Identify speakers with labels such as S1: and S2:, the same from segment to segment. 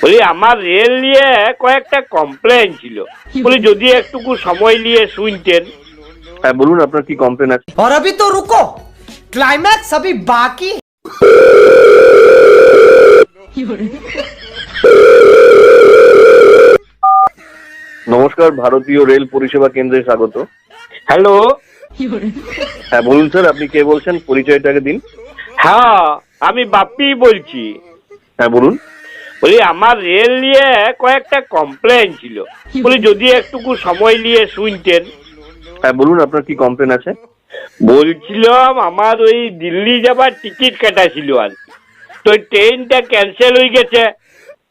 S1: বলি আমার রেল নিয়ে কয়েকটা কমপ্লেন ছিল বলি যদি একটুকু সময় নিয়ে শুনতেন
S2: হ্যাঁ বলুন আপনার কি কমপ্লেন আছে
S3: और अभी तो रुको क्लाइमैक्स अभी बाकी है।
S2: নমস্কার ভারতীয় রেল পরিষেবা কেন্দ্রে স্বাগত
S1: হ্যালো
S2: হ্যাঁ বলুন স্যার আপনি কে বলছেন পরিচয়টাকে দিন
S1: হ্যাঁ আমি বাপ্পি বলছি
S2: হ্যাঁ বলুন
S1: বলি আমার রেল নিয়ে কয়েকটা কমপ্লেন ছিল। বলি যদি একটুকু সময় নিয়ে শুনতেন।
S2: হ্যাঁ বলুন আপনার কি কমপ্লেন আছে?
S1: বলছিলাম আমার ওই দিল্লি যাবার টিকিট কাটা ছিল আর কি। তো ট্রেনটা ক্যান্সেল হয়ে গেছে।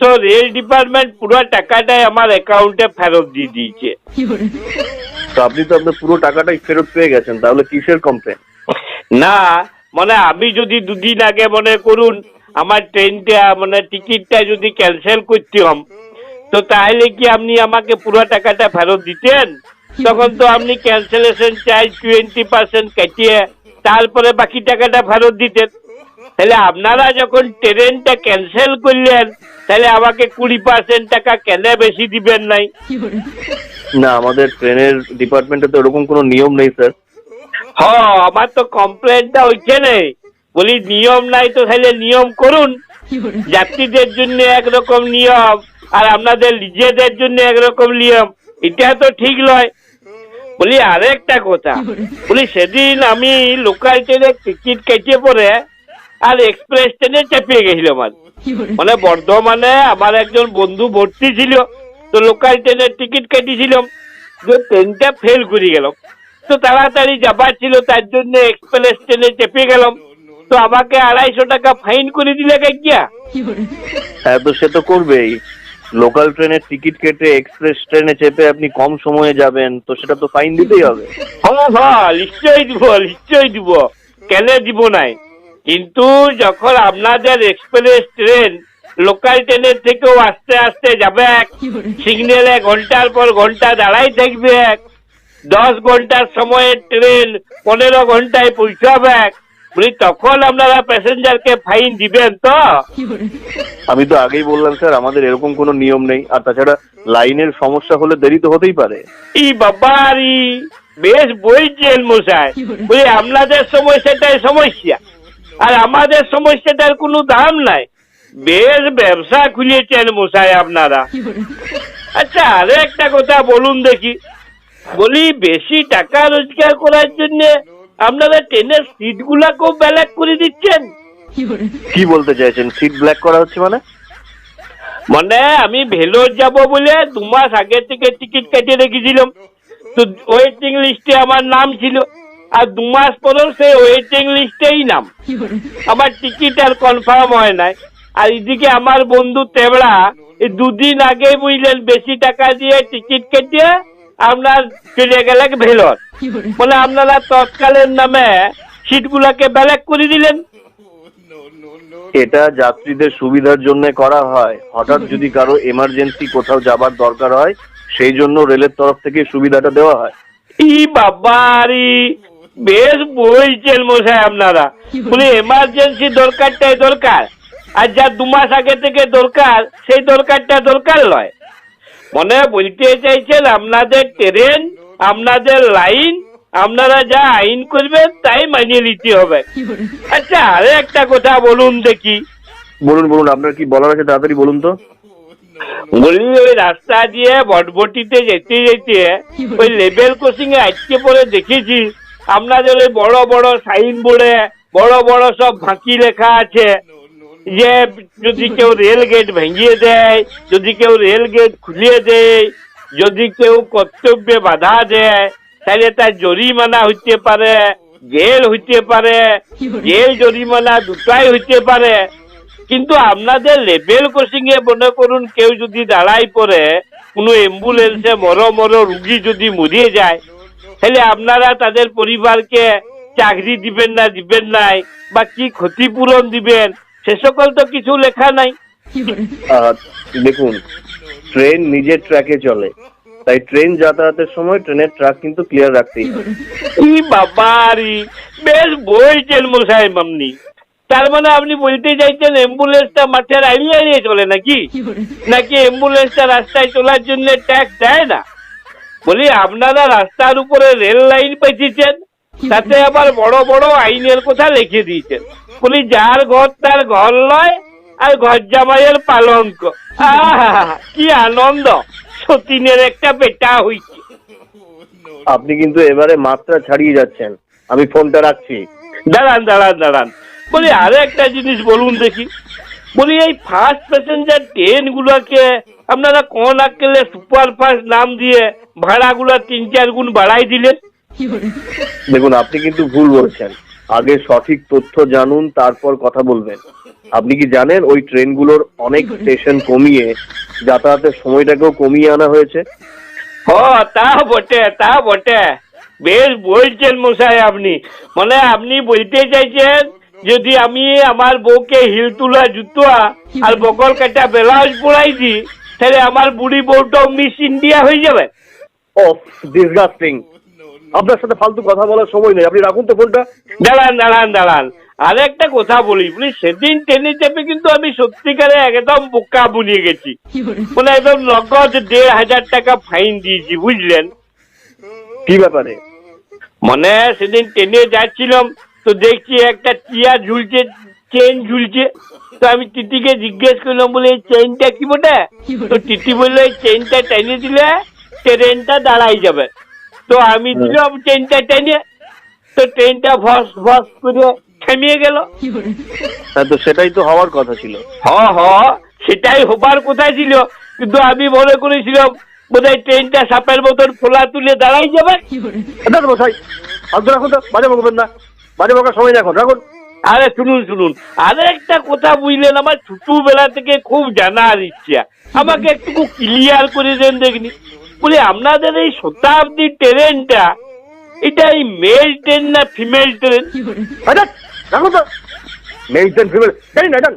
S1: তো রেল ডিপার্টমেন্ট পুরো টাকাটাই আমার অ্যাকাউন্টে ফেরত দিয়ে দিয়েছে।
S2: তো আপনি তো আপনার পুরো টাকাটাই ফেরত পেয়ে গেছেন তাহলে কিসের কমপ্লেন
S1: না মানে আমি যদি দুদিন আগে মনে করুন আমার ট্রেনটা মানে টিকিটটা যদি ক্যান্সেল করতে হম তো তাহলে কি আপনি আমাকে পুরো টাকাটা ফেরত দিতেন? তখন তো আপনি ক্যান্সেলেশন চার্জ টোয়েন্টি পার্সেন্ট কাটিয়ে তারপরে বাকি টাকাটা ফেরত দিতেন। তাহলে আপনারা যখন ট্রেনটা ক্যান্সেল করলেন তাহলে আমাকে কুড়ি পার্সেন্ট টাকা কেন বেশি দিবেন নাই?
S2: না আমাদের ট্রেনের ডিপার্টমেন্টে তো এরকম কোনো নিয়ম নেই স্যার
S1: হ আমার তো কমপ্লেনটা ওইখানে। বলি, নিয়ম নাই তো তাহলে নিয়ম করুন। যাত্রীদের জন্য একরকম নিয়ম আর আপনাদের নিজেদের জন্য একরকম নিয়ম। এটা তো ঠিক নয়। বলি, আরেকটা কথা। বলি, সেদিন আমি লোকাল ট্রেনে টিকিট কেটে পরে আর এক্সপ্রেস ট্রেনে চেপে গেছিল আর। মানে বর্ধমানে আমার একজন বন্ধু ভর্তি ছিল, তো লোকাল ট্রেনের টিকিট কেটেছিলাম। যে ট্রেনটা ফেল করে গেলাম। তো তাড়াতাড়ি যাবার ছিল, তার জন্য এক্সপ্রেস ট্রেনে চেপে গেলাম। তো আমাকে আড়াইশো টাকা ফাইন করে দিলে গিয়া
S2: হ্যাঁ তো সে তো করবেই। লোকাল ট্রেনের টিকিট কেটে এক্সপ্রেস ট্রেনে চেপে আপনি কম সময়ে যাবেন তো সেটা তো ফাইন দিতেই হবে।
S1: হ্যাঁ হ্যাঁ নিশ্চয়ই দিব নিশ্চয়ই দিব। কেন দিব নাই? কিন্তু যখন আপনাদের এক্সপ্রেস ট্রেন লোকাল ট্রেনের থেকেও আস্তে আস্তে যাবে সিগন্যালে ঘণ্টার পর ঘণ্টা দাঁড়াই থাকবে দশ ঘণ্টার সময়ের ট্রেন পনেরো ঘন্টায় পৌঁছাবে বলি তখন আপনারা প্যাসেঞ্জারকে ফাইন দিবেন তো?
S2: আমি তো আগেই বললাম স্যার আমাদের এরকম কোনো নিয়ম নেই। আর তাছাড়া লাইনের সমস্যা হলে দেরি তো হতেই পারে।
S1: ই বাবারি বেশ বইছেন মশাই। বলি আপনাদের সমস্যাটাই সমস্যা। আর আমাদের সমস্যাটার কোনো দাম নাই। বেশ ব্যবসা খুলেছেন মশাই আপনারা। আচ্ছা আরে একটা কথা বলুন দেখি। বলি বেশি টাকা রোজগার করার জন্য আপনারা ট্রেনের সিটগুলা খুব ব্ল্যাক করে দিচ্ছেন?
S2: কি বলতে চাইছেন? সিট ব্ল্যাক করা হচ্ছে মানে?
S1: মানে আমি ভেলোর যাব বলে দু মাস আগে থেকে টিকিট কেটে রেখেছিলাম। তো ওয়েটিং লিস্টে আমার নাম ছিল। আর দু মাস পরেও সেই ওয়েটিং লিস্টেই নাম। আমার টিকিট আর কনফার্ম হয় নাই। আর এদিকে আমার বন্ধু তেবড়া এই দুদিন আগে বুঝলেন বেশি টাকা দিয়ে টিকিট কেটে আপনার চলে গেলে ভেলোর। মানে আপনারা তৎকালের নামে সিটগুলাকে ব্যালেক করে দিলেন।
S2: এটা যাত্রীদের সুবিধার জন্য করা হয়। হঠাৎ যদি কারও এমার্জেন্সি কোথাও যাবার দরকার হয় সেই জন্য রেলের তরফ থেকে সুবিধাটা দেওয়া হয়।
S1: ই বাবারি বেশ বলছেন মশাই আপনারা। বলে এমার্জেন্সি দরকারটাই দরকার। আর যা দু মাস আগে থেকে দরকার সেই দরকারটা দরকার নয় মনে বলতে চাইছেন আপনাদের ট্রেন আপনাদের লাইন আপনারা যা আইন করবেন তাই মানিয়ে নিতে হবে। আচ্ছা আরে একটা কথা বলুন দেখি।
S2: বলুন বলুন আপনার কি বলার আছে তাড়াতাড়ি বলুন তো।
S1: বলি ওই রাস্তা দিয়ে বটবটিতে যেতে যেতে ওই লেভেল ক্রসিং এ আটকে পরে দেখেছি। আপনাদের ওই বড় বড় সাইন বোর্ডে বড় বড় সব ফাঁকি লেখা আছে। যে যদি কেউ রেল গেট ভেঙিয়ে দেয় যদি কেউ রেল গেট খুলিয়ে দেয় যদি কেউ কর্তব্যে বাধা দেয় তাহলে তার জরিমানা হইতে পারে জেল হইতে পারে জেল জরিমানা দুটাই হইতে পারে। কিন্তু আপনাদের লেভেল ক্রসিং এ মনে করুন কেউ যদি দাঁড়াই পড়ে কোনো অ্যাম্বুলেন্সে মর মর রুগী যদি মরিয়ে যায় তাহলে আপনারা তাদের পরিবারকে চাকরি দিবেন না দিবেন নাই বা কি ক্ষতিপূরণ দিবেন সে সকল তো কিছু লেখা নাই।
S2: দেখুন ট্রেন নিজের ট্র্যাকে চলে। তাই ট্রেন যাতায়াতের সময় ট্রেনের ট্র্যাক কিন্তু ক্লিয়ার রাখতেই হবে।
S1: কি বাবারি বেশ বইছেন মশাই মামনি। তার মানে আপনি বলতে চাইছেন অ্যাম্বুলেন্সটা মাঠের আড়িয়ে আড়িয়ে চলে নাকি? নাকি অ্যাম্বুলেন্সটা রাস্তায় চলার জন্য ট্যাক্স দেয় না? বলি আপনারা রাস্তার উপরে রেল লাইন পেয়েছেন তাতে আবার বড় বড় আইনের কথা লিখে দিয়েছেন। বলি যার ঘর তার ঘর লয় আর ঘর জামাইয়ের পালঙ্ক। আহা কি আনন্দ। সতীনের একটা বেটা হইছে।
S2: আপনি কিন্তু এবারে মাত্রা ছাড়িয়ে যাচ্ছেন। আমি ফোনটা রাখছি।
S1: দাঁড়ান দাঁড়ান দাঁড়ান। বলি আরও একটা জিনিস বলুন দেখি। বলি এই ফার্স্ট প্যাসেঞ্জার ট্রেন ট্রেনগুলোকে আপনারা কোন আক্কেলে সুপার ফাস্ট নাম দিয়ে ভাড়াগুলো তিন চার গুণ বাড়াই দিলেন?
S2: দেখুন আপনি কিন্তু ভুল বলছেন। আগে সঠিক তথ্য জানুন তারপর কথা বলবেন। আপনি কি জানেন ওই ট্রেনগুলোর অনেক স্টেশন কমিয়ে যাতায়াতের সময়টাকেও কমিয়ে আনা হয়েছে?
S1: ও তা বটে তা বটে। বেশ বলছেন মশাই আপনি। মানে আপনি বলতে চাইছেন যদি আমি আমার বউকে হিল তুলা জুতো আর বকল কাটা ব্লাউজ পরাই দিই তাহলে আমার বুড়ি বউটাও মিস ইন্ডিয়া হয়ে যাবে।
S2: ও ডিসগাস্টিং আপনার সাথে ফালতু কথা বলার সময় নেই। আপনি রাখুন তো ফোনটা।
S1: দাঁড়ান দাঁড়ান দাঁড়ান। আর একটা কথা বলি বলি সেদিন ট্রেনে চেপে কিন্তু আমি সত্যিকারে একদম বোকা বুনিয়ে গেছি। মানে একদম নগদ দেড় হাজার টাকা ফাইন দিয়েছি বুঝলেন?
S2: কি ব্যাপারে?
S1: মানে সেদিন ট্রেনে যাচ্ছিলাম তো দেখছি একটা টিয়া ঝুলছে চেন ঝুলছে। তো আমি টিটিকে জিজ্ঞেস করলাম বলে এই চেনটা কি বটে? তো টিটি বলল এই চেনটা টেনে দিলে ট্রেনটা দাঁড়াই যাবে। তো আমি দিলাম চেনটা টেনে তো ট্রেনটা ভস ভস করে থেমিয়ে গেল।
S2: হ্যাঁ তো সেটাই তো হওয়ার কথা ছিল।
S1: হ হ সেটাই হবার কোথায় ছিল? কিন্তু আমি মনে করেছিলাম বোধহয় ট্রেনটা সাপের মতন ফোলা তুলে দাঁড়াই যাবে।
S2: মশাই রাখুন তো বাজে বকবেন না। বাজে বকার সময় এখন রাখুন।
S1: আরে শুনুন শুনুন আরে একটা কথা বুঝলেন আমার ছোটবেলা থেকে খুব জানার ইচ্ছা। আমাকে একটু ক্লিয়ার করে দেন দেখনি। বলি আপনাদের এই শতাব্দী ট্রেনটা, এটা এই মেল ট্রেন না
S2: female train male train female জানি না জান